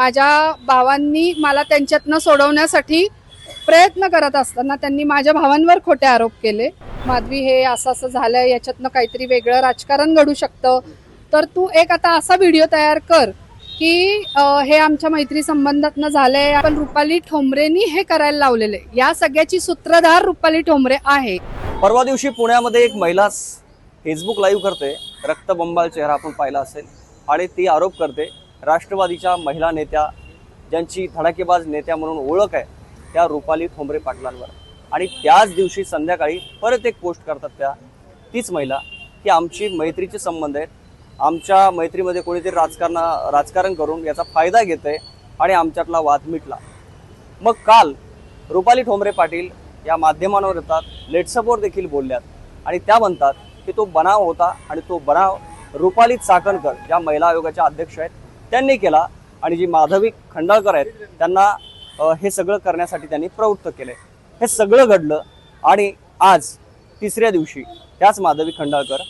माझ्या भावांनी मला त्यांच्यातनं सोडवण्यासाठी प्रयत्न करत असताना त्यांनी माझ्या भावांवर खोटे आरोप केले. माधवी हे असं असं झालं याच्यातनं काहीतरी वेगळं राजकारण घडू शकतं. तर तू एक आता असा व्हिडिओ तयार कर की हे आमच्या मैत्री संबंधातनं झालंय. आपण रुपाली ठोंबरेनी हे करायला लावलेले या सगळ्याची सूत्रधार रुपाली ठोंबरे आहे. परवा दिवशी पुण्यामध्ये एक महिला फेसबुक लाईव्ह करते. रक्तबंबाल चेहरा आपण पाहिला असेल. आणि ती आरोप करते राष्ट्रवादीच्या महिला नेत्या ज्यांची धडाकेबाज नेत्या म्हणून ओळख आहे त्या रुपाली ठोंबरे पाटलांवर. आणि त्याच दिवशी संध्याकाळी परत एक पोस्ट करतात त्या तीच महिला की आमची मैत्रीचे संबंध आहेत. आमच्या मैत्रीमध्ये कोणीतरी राजकारणा राजकारण करून याचा फायदा घेत आहे आणि आमच्यातला वाद मिटला. मग काल रुपाली ठोंबरे पाटील या माध्यमांवर येतात लेट्सअपवर देखील बोलल्यात आणि त्या म्हणतात की तो बनाव होता आणि तो बनाव रुपाली चाकणकर ज्या महिला आयोगाच्या अध्यक्ष आहेत. त्यांनी केला आणि जी माधवी खंडाळकर आहेत त्यांना हे सगळं करण्यासाठी त्यांनी प्रवृत्त केले. हे सगळं घडलं आणि आज तिसऱ्या दिवशी त्याच माधवी खंडाळकर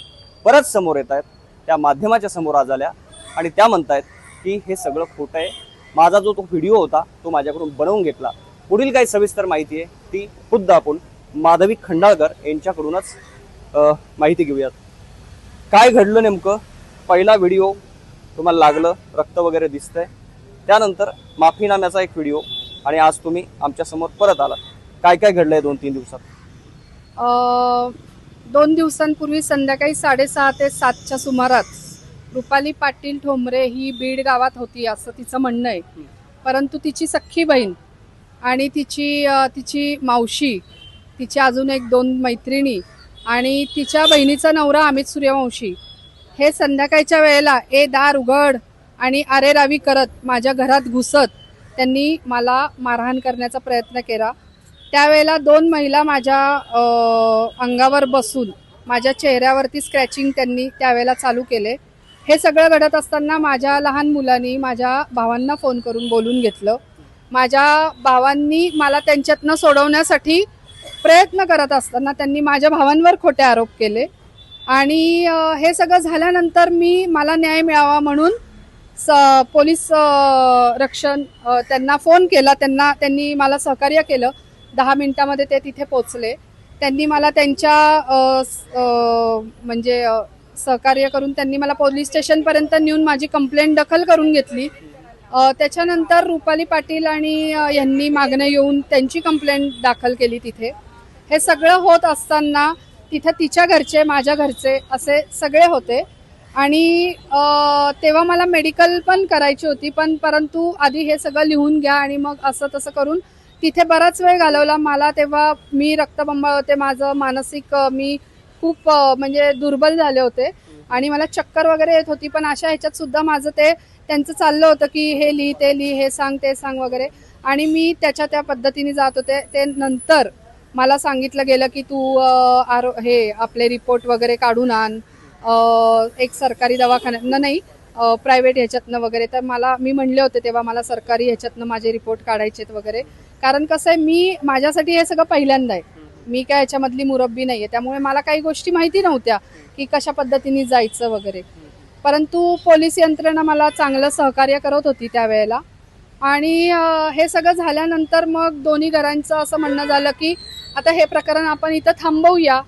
परत समोर येत आहेत त्या माध्यमाच्या समोर आज आल्या आणि त्या म्हणतायत की हे सगळं खोटं आहे. माझा जो तो व्हिडिओ होता तो माझ्याकडून बनवून घेतला. पुढील काही सविस्तर माहिती आहे ती खुद्द आपण माधवी खंडाळकर यांच्याकडूनच माहिती घेऊयात. काय घडलं नेमकं? पहिला व्हिडिओ तुम्हाला लागलं रक्त वगैरे दिसतंय. त्यानंतर माफीनाम्याचा एक व्हिडिओ आणि आज तुम्ही आमच्यासमोर परत आलात. काय काय घडलंय दोन तीन दिवसात? दोन दिवसांपूर्वी संध्याकाळी साडेसहा ते सातच्या सुमारास रुपाली पाटील ठोंबरे ही बीड गावात होती असं तिचं म्हणणं आहे. परंतु तिची सख्खी बहीण आणि तिची तिची मावशी तिची अजून एक दोन मैत्रिणी आणि तिच्या बहिणीचा नवरा अमित सूर्यवंशी हे संध्याकाळच्या वेळेला ए दार उघड आणि आरे रावी करत माझ्या घरात घुसत त्यांनी मला मारहाण करण्याचा प्रयत्न केला. त्यावेळेला दोन महिला माझ्या अंगावर बसून माझ्या चेहऱ्यावरती स्क्रॅचिंग त्यांनी त्यावेळेला चालू केले. हे सगळं घडत असताना माझ्या लहान मुलांनी माझ्या भावांना फोन करून बोलून घेतलं. माझ्या भावांनी मला त्यांच्यातनं सोडवण्यासाठी प्रयत्न करत असताना त्यांनी माझ्या भावांवर खोटे आरोप केले. आणि हे सगळं झाल्यानंतर मी मला न्याय मिळावा म्हणून स पोलीस रक्षण त्यांना फोन केला. त्यांना त्यांनी मला सहकार्य केलं. दहा मिनटामध्ये ते तिथे पोचले त्यांनी मला त्यांच्या म्हणजे सहकार्य करून त्यांनी मला पोलीस स्टेशनपर्यंत नेऊन माझी कंप्लेंट दखल करून घेतली. त्याच्यानंतर रुपाली पाटील आणि यांनी मागणं येऊन त्यांची कंप्लेंट दाखल केली तिथे. हे सगळं होत असताना तिथं तिच्या घरचे माझ्या घरचे असे सगळे होते. आणि तेव्हा मला मेडिकल पण करायची होती पण परंतु आधी हे सगळं लिहून घ्या आणि मग असं तसं करून तिथे बराच वेळ घालवला. मला तेव्हा मी रक्तबंबाळ होते माझं मानसिक मी खूप म्हणजे दुर्बल झाले होते. आणि मला चक्कर वगैरे येत होती पण अशा ह्याच्यात सुद्धा माझं ते त्यांचं चाललं होतं की हे लिही ते लिही हे सांग ते सांग वगैरे. आणि मी त्याच्या त्या पद्धतीने जात होते. ते नंतर मला सांगितलं गेलं की तू आरो हे आपले रिपोर्ट वगैरे काढून आण. एक सरकारी दवाखान्यातनं नाही प्रायव्हेट ह्याच्यातनं वगैरे. तर मला मी म्हणले होते तेव्हा मला सरकारी ह्याच्यातनं माझे रिपोर्ट काढायचेत वगैरे. कारण कसं आहे मी माझ्यासाठी हे सगळं पहिल्यांदा आहे. मी काय याच्यामधली मुरब्बी नाही आहे त्यामुळे मला काही गोष्टी माहिती नव्हत्या की कशा पद्धतीने जायचं वगैरे. परंतु पोलीस यंत्रणा मला चांगलं सहकार्य करत होती त्यावेळेला. आणि हे सगळं झाल्यानंतर मग दोन्ही घरांचं असं म्हणणं झालं की आता हे प्रकरण आपण इथं थांबवूया.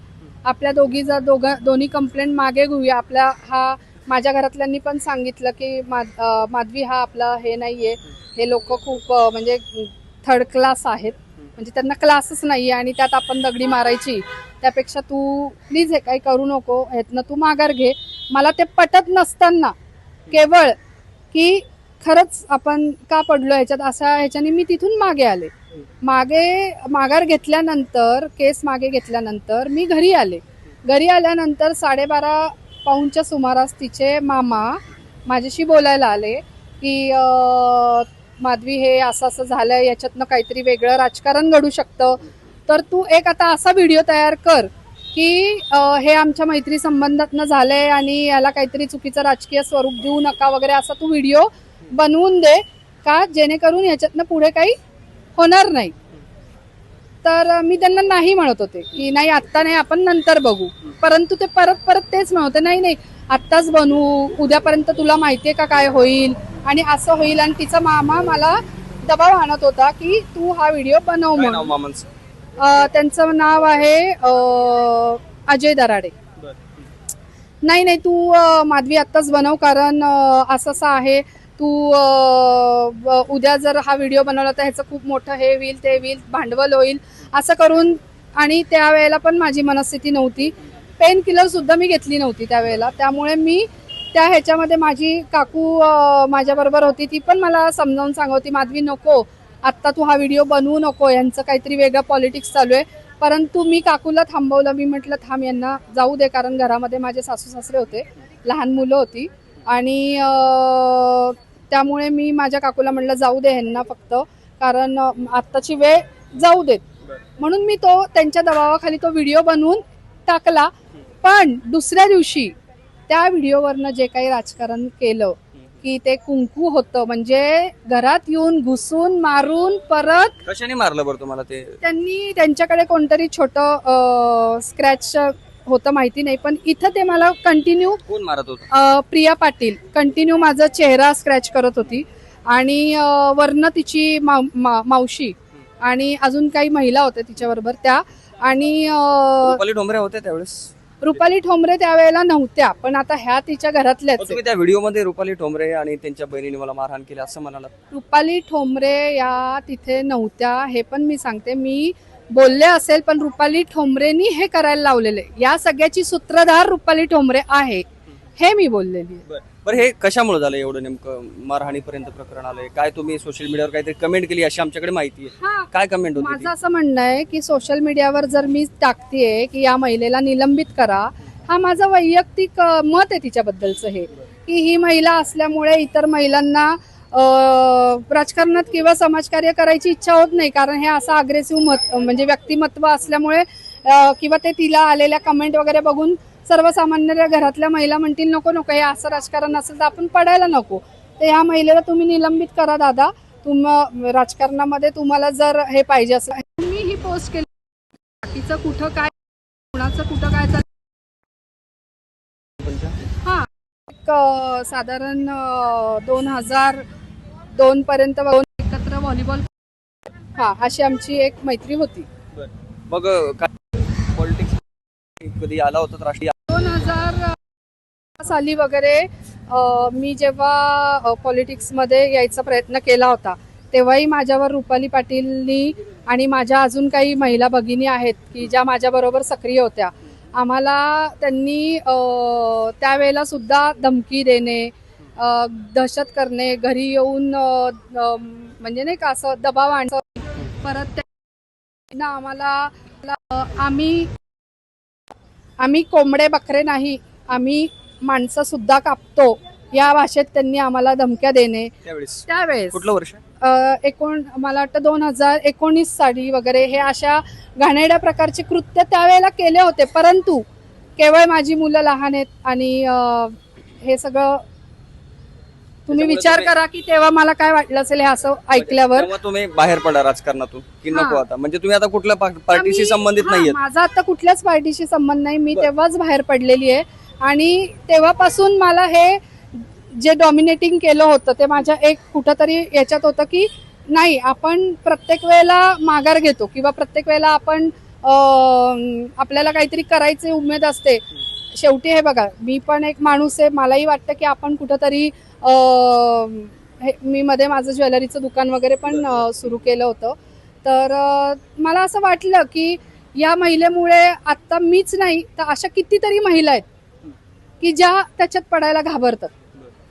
आपल्या दोघी जर दोघं दोन्ही कंप्लेंट मागे घेऊया. आपल्या हा माझ्या घरातल्यांनी पण सांगितलं की मा माधवी हा आपला हे नाहीये. हे लोक खूप म्हणजे थर्ड क्लास आहेत. म्हणजे त्यांना क्लासच नाही आहे आणि त्यात आपण दगडी मारायची. त्यापेक्षा तू प्लीज हे काही करू नको. ह्यातनं तू माघार घे. मला ते पटत नसताना केवळ की खरंच आपण का पडलो ह्याच्यात असा ह्याच्याने मी तिथून मागे आले. मागे माघार घेतल्यानंतर केस मागे घेतल्यानंतर मी घरी आले. घरी आल्यानंतर साडेबारा पाऊनच्या सुमारास तिचे मामा माझ्याशी बोलायला आले की माधवी हे असं असं झालं याच्यातनं काहीतरी वेगळं राजकारण घडू शकतं. तर तू एक आता असा व्हिडिओ तयार कर की हे आमच्या मैत्री संबंधातनं झालंय आणि याला काहीतरी चुकीचं राजकीय स्वरूप देऊ नका वगैरे असा तू व्हिडिओ बनवून दे का जेणेकरून याच्यातनं पुढे काही होणार नाही. तर मी त्यांना नाही म्हणत होते की नाही आत्ता नाही आपण नंतर बघू. परंतु ते परत परत तेच म्हणत होते नाही नाही आत्ताच बनवू. उद्यापर्यंत तुला माहितीये का काय होईल? आणि असं होईल. आणि तिचा मामा मला दबाव आणत होता की तू हा व्हिडिओ बनव म्हणून. त्यांचं नाव आहे अजय दराडे. नाही नाही तू माधवी आत्ताच बनव कारण असं असं आहे. तू उद्या जर हा व्हिडिओ बनवला तर ह्याचं खूप मोठं हे होईल ते होईल भांडवल होईल असं करून. आणि त्यावेळेला पण माझी मनस्थिती नव्हती. पेन किलर सुद्धा मी घेतली नव्हती त्यावेळेला. त्यामुळे मी त्या ह्याच्यामध्ये माझी काकू माझ्याबरोबर होती. ती पण मला समजावून सांगवती माधवी नको. आत्ता तू हा व्हिडिओ बनवू नको. यांचं काहीतरी वेगळं पॉलिटिक्स चालू आहे. परंतु मी काकूला थांबवलं. मी म्हटलं थांब यांना जाऊ दे. कारण घरामध्ये माझे सासू सासरे होते. लहान मुलं होती. आणि त्यामुळे मी माझ्या काकूला म्हटलं जाऊ दे ह्यांना फक्त कारण आत्ताची वेळ जाऊ देत. म्हणून मी तो त्यांच्या दबावाखाली तो व्हिडिओ बनवून टाकला. पण दुसऱ्या दिवशी त्या व्हिडिओवरनं जे काही राजकारण केलं की ते कुंकू होतं म्हणजे घरात येऊन घुसून मारून परत कशाने मारलं बरं तुम्हाला ते? त्यांनी त्यांच्याकडे कोणतरी छोटं स्क्रॅच होतं माहिती नाही पण इथं ते मला कंटिन्यू कोण मारत होतं? प्रिया पाटील. कंटिन्यू माझा चेहरा स्क्रॅच करत होती. आणि अ, वरनं तिची माव- मा- मावशी आणि अजून काही महिला होत्या तिच्याबरोबर त्या. आणि अ, रुपाली होते त्यावेळेस? रुपाली ठोंबरे त्यावेळेला नव्हत्या पण आता ह्या तिच्या घरातल्याच मग आहेत. तुम्ही त्या व्हिडिओमध्ये रुपाली ठोंबरे आणि त्यांच्या बहिणीने मला मारहाण केली असं म्हणाला रुपाली ठोंबरे या तिथे नव्हत्या हे पण मी सांगते. मी बोलले असेल पण रुपाली ठोंबरेनी हे करायला लावलेले. या सगळ्याची सूत्रधार रुपाली ठोंबरे आहे हे मी बोललेली आहे. बरं. हे कशामुळे झालं एवढं नेमकं? मारहाणीपर्यंत प्रकरण आलंय. काय तुम्ही सोशल मीडियावर काहीतरी कमेंट केली अशी आमच्याकडे माहिती आहे. हा. काय कमेंट होती माझं असं म्हणणं आहे की सोशल मीडियावर जर मी टाकतेय की या महिलेला निलंबित करा हा माझं वैयक्तिक अ, मत आहे तिच्याबद्दलचं हे. की ही महिला असल्यामुळे इतर महिलांना राजकारणात किंवा समाजकार्य करायची इच्छा होत नाही कारण हे असं अग्रेसिव्ह मत म्हणजे व्यक्तिमत्व असल्यामुळे किंवा ते तिला आलेल्या कमेंट वगैरे बघून सर्वसामान्य घरातल्या महिला म्हणतील नको नको हे असं राजकारण असेल तर आपण पडायला नको. तर ह्या महिलेला तुम्ही निलंबित करा दादा. तुम राजकारणामध्ये तुम्हाला जर हे पाहिजे असेल तुम्ही ही पोस्ट केली. बाकीचं कुठं काय कुणाचं कुठं काय चाललं हा. एक साधारण दोन हजार दोन पर्यंत एकत्र व्हॉलीबॉल हा अशी आमची एक मैत्री होती. मग पॉलिटिक्स कधी आला होता राष्ट्रीय दोन हजार साली वगैरे मी जेव्हा पॉलिटिक्समध्ये यायचा प्रयत्न केला होता तेव्हाही माझ्यावर रुपाली पाटीलनी आणि माझ्या अजून काही महिला भगिनी आहेत की ज्या माझ्याबरोबर सक्रिय होत्या आम्हाला त्यांनी त्यावेळेला सुद्धा धमकी देणे दहशत करणे घरी येऊन म्हणजे नाही का असं दबाव आणणं. परत त्या आम्हाला आम्ही आम्ही कोंबडे बकरे नाही आम्ही माणसं सुद्धा कापतो. या भाषेत त्यांनी आम्हाला धमक्या देणे. त्यावेळेस? कुठलं वर्ष? एकोण मला वाटतं दोन हजार एकोणीस साली वगैरे हे अशा घाणेरड्या प्रकारचे कृत्य त्यावेळेला केले होते. परंतु केवळ माझी मुलं लहान आहेत आणि हे सगळं तुम्ही विचार करा की तेव्हा मला काय वाटलं असेल हे असं ऐकल्यावर. तेव्हा तुम्ही बाहेर पडा राजकारणातून की नको. आता. म्हणजे तुम्ही आता कुठल्या पा- पार्टीशी संबंधित हा, नाहीयेत. माझा आता कुठल्याच पार्टीशी संबंध नाही. मी. तेव्हाच बाहेर पडलेली आहे. आणि तेव्हापासून मला हे जे डॉमिनेटिंग केलं होतं ते माझ्या एक कुठंतरी याच्यात होतं की नाही आपण प्रत्येक वेळेला माघार घेतो किंवा प्रत्येक वेळेला आपण अं, आपल्याला काहीतरी करायची उमेद असते. शेवटी हे बघा मी पण एक माणूस आहे मलाही वाटतं की आपण कुठंतरी मी मध्ये माझं ज्वेलरीचं दुकान वगैरे पण सुरू केलं होतं. तर मला असं वाटलं की या महिलेमुळे आता मीच नाही तर अशा कितीतरी महिला आहेत की ज्या त्याच्यात पडायला घाबरतात.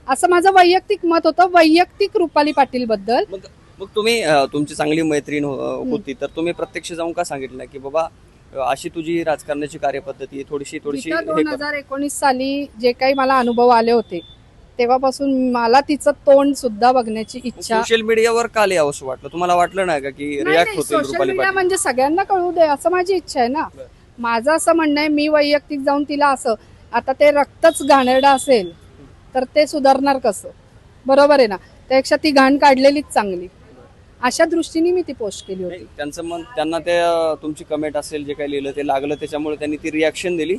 असं माझं वैयक्तिक मत होतं वैयक्तिक रुपाली पाटील बद्दल मग तुम्ही तुमची चांगली मैत्रीण होती तर तुम्ही प्रत्यक्ष जाऊन का सांगितलं की बाबा अशी तुझी राजकारणाची कार्यपद्धती आहे थोडीशी थोडीशी तिथं हे दोन कर. हजार एकोणीस साली जे काही मला अनुभव आले होते तेव्हापासून मला तिचं तोंड सुद्धा बघण्याची इच्छा सोशल मीडियावर का लिहावं असं वाटलं? तुम्हाला वाटलं नाही का की रिॲक्ट होतील सोशल रुपाली मीडिया पाटील? म्हणजे सगळ्यांना कळू दे असं माझी इच्छा आहे ना. बरं. माझं असं म्हणणं आहे मी वैयक्तिक जाऊन तिला असं आता ते रक्तच घाणेरडं असेल तर ते सुधारणार कसं? बरोबर आहे ना? त्यापेक्षा ती घाण काढलेलीच चांगली. अशा दृष्टीने मी ती पोस्ट केली होती. त्यांचं मन त्यांना ते तुमची कमेंट असेल जे काही लिहिलं ते लागलं त्याच्यामुळे त्यांनी ती रिॲक्शन दिली.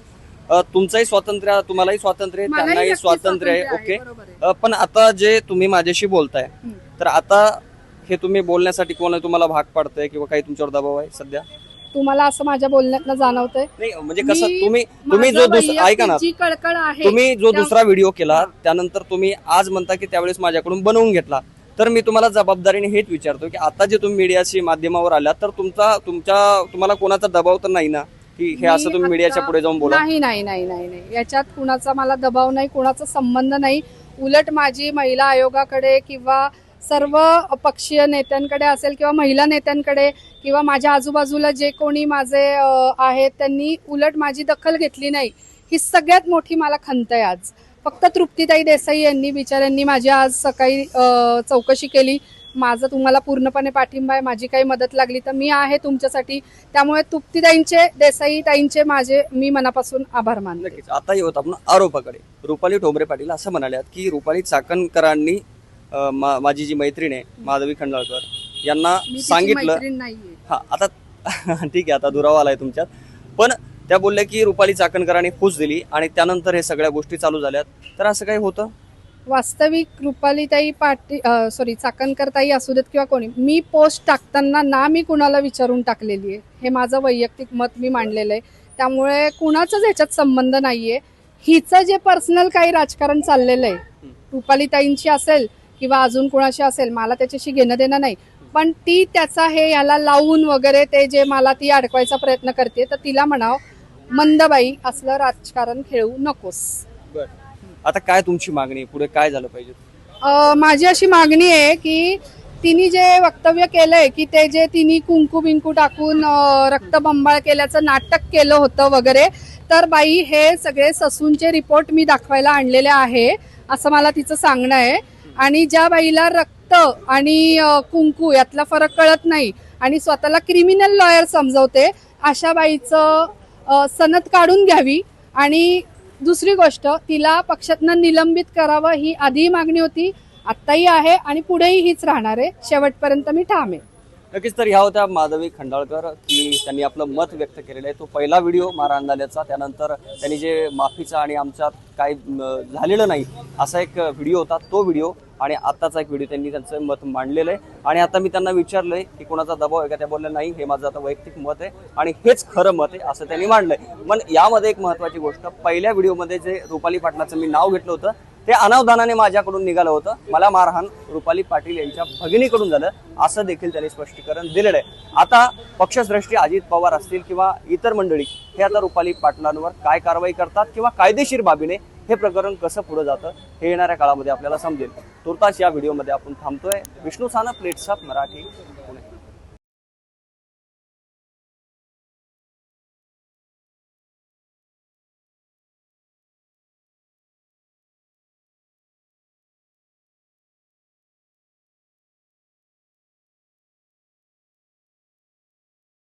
तुमचंही स्वातंत्र्य तुम्हालाही स्वातंत्र्य आहे त्यांनाही स्वातंत्र्य आहे ओके पण आता जे तुम्ही माझ्याशी बोलताय. तर आता हे तुम्ही बोलण्यासाठी कोण तुम्हाला भाग पाडतंय किंवा काही तुमच्यावर दबाव आहे सध्या? तुम्हाला असं माझ्या बोलण्यातनं जाणवतंय? म्हणजे कसं तुम्ही तुम्ही जो ऐका ना कळकळ आहे तुम्ही जो दुसरा व्हिडिओ केला त्यानंतर तुम्ही आज म्हणता की त्यावेळेस माझ्याकडून बनवून घेतला. तर मी तुम्हाला जबाबदारीने हेच विचारतो की आता जे तुम्ही मीडियाशी माध्यमावर आलात तर तुमचा तुमच्या तुम्हाला कोणाचा दबाव तर नाही ना? की हे असं तुम्ही मीडियाच्या पुढे जाऊन बोला. नाही नाही नाही नाही नाही. याच्यात कुणाचा मला दबाव नाही कुणाचा संबंध नाही. उलट माझी महिला आयोगाकडे किंवा सर्व पक्षीय नेत्यांकडे असेल किंवा महिला नेत्यांकडे किंवा माझ्या आजूबाजूला जे कोणी माझे आहेत त्यांनी उलट माझी दखल घेतली नाही. ही सगळ्यात मोठी मला खंत आहे आज. फक्त तृप्तीताई देसाई यांनी बिचाऱ्यांनी माझी आज सकाळी चौकशी केली. माझं तुम्हाला पूर्णपणे पाठिंबा आहे माझी काही मदत लागली तर मी आहे तुमच्यासाठी. त्यामुळे तृप्तीताईंचे देसाई ताईंचे माझे मी मनापासून आभार नक्कीच. आता येऊत आपण आरोपाकडे. रुपाली ठोंबरे पाटील असं म्हणाल्यात की रुपाली चाकणकरांनी मा- माझी जी मैत्रीण आहे माधवी खंडाळकर यांना सांगितलं हा आता ठीक आहे आता दुरावा आलाय तुमच्यात. पण त्या बोलल्या की रुपाली चाकणकरांनी फूस दिली आणि त्यानंतर हे सगळ्या गोष्टी चालू झाल्यात. तर असं काही होतं? वास्तविक रुपालीताई पाटी सॉरी चाकणकरताई असू देत किंवा कोणी मी पोस्ट टाकताना ना मी कुणाला विचारून टाकलेली आहे. हे माझं वैयक्तिक मत मी मांडलेलं आहे. त्यामुळे कुणाचाच ह्याच्यात संबंध नाहीये. हिचं जे पर्सनल काही राजकारण चाललेलं आहे रुपालीताईंची असेल किंवा अजून कुणाशी असेल मला त्याच्याशी घेणं देणं नाही. पण ती त्याचा हे याला लावून वगैरे ते जे मला ती अडकवायचा प्रयत्न करते तर तिला म्हणावं मंदबाई असलं राजकारण खेळू नकोस. आता काय तुमची मागणी आहे? पुढे काय झालं पाहिजे? अ, माझी अशी मागणी आहे की तिने जे वक्तव्य केलंय की ते जे तिने कुंकू बिंकू टाकून अ, रक्तबंबाळ केल्याचं नाटक केलं होतं वगैरे तर बाई हे सगळे ससूनचे रिपोर्ट मी दाखवायला आणलेले आहे असं मला तिचं सांगणं आहे. आणि ज्या बाईला रक्त आणि अ, कुंकू यातला फरक कळत नाही आणि स्वतःला क्रिमिनल लॉयर समजवते अशा बाईचं सनद काढून घ्यावी. आणि दुसरी गोष्ट तिला पक्षातनं निलंबित करावं ही आधी मागणी होती. आत्ताही आहे आणि पुढेही हीच राहणार आहे. शेवटपर्यंत मी ठाम आहे. नक्कीच तर ह्या होत्या माधवी खंडाळकर. की त्यांनी आपलं मत व्यक्त केलेलं आहे. तो पहिला व्हिडिओ मारहाण झाल्याचा त्यानंतर त्यांनी जे माफीचा आणि आमच्यात काय झालेलं नाही असा एक व्हिडिओ होता. तो व्हिडिओ आणि आत्ताचा एक व्हिडिओ त्यांनी त्यांचं मत मांडलेलं आहे. आणि आता मी त्यांना विचारलंय की कोणाचा दबाव आहे का? त्या बोलल्या नाही हे माझं आता वैयक्तिक मत आहे आणि हेच खरं मत आहे असं त्यांनी मांडलंय. पण यामध्ये एक महत्वाची गोष्ट पहिल्या व्हिडिओमध्ये जे रुपाली पाटलाचं मी नाव घेतलं होतं ते अनावधानाने माझ्याकडून निघालं होतं. मला मारहाण रुपाली पाटील यांच्या भगिनीकडून झालं. असं देखील त्यांनी स्पष्टीकरण दिलेलं आहे. आता पक्षश्रेष्ठी अजित पवार असतील किंवा इतर मंडळी हे आता रुपाली पाटलांवर काय कारवाई करतात किंवा कायदेशीर बाबीने हे प्रकरण कसं पुढे जातं हे येणाऱ्या काळामध्ये आपल्याला समजेल. तुर्तास या व्हिडिओमध्ये आपण थांबतोय. विष्णू सानप प्लेट्सअप मराठी पुणे.